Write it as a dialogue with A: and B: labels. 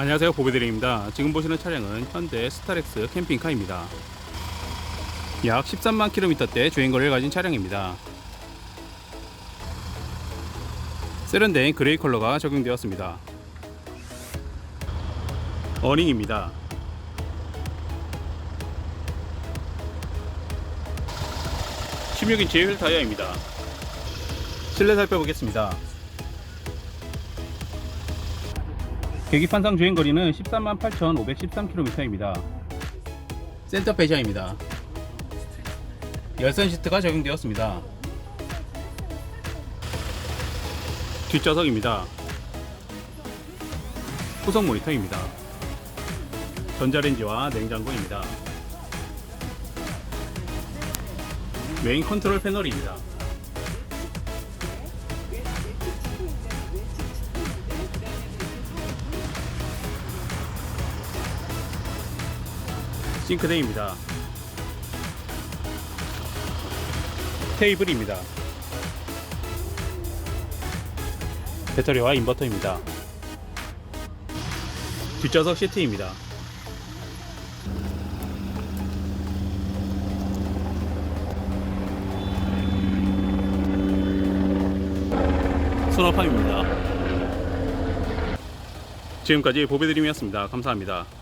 A: 안녕하세요. 보배드림입니다. 지금 보시는 차량은 현대 스타렉스 캠핑카입니다. 약 13만 킬로미터대 주행거리를 가진 차량입니다. 세련된 그레이 컬러가 적용되었습니다. 어닝입니다. (16인치) 휠 타이어입니다. 실내 살펴보겠습니다 계기판상 주행거리는 13만 8,513km입니다. 센터 배시아입니다. 열선 시트가 적용되었습니다. 뒷좌석입니다. 후속 모니터입니다. 전자레인지와 냉장고입니다. 메인 컨트롤 패널입니다. 싱크대입니다. 테이블입니다. 배터리와 인버터입니다. 뒷좌석 시트입니다. 수납함입니다. 지금까지 보배드림이었습니다. 감사합니다.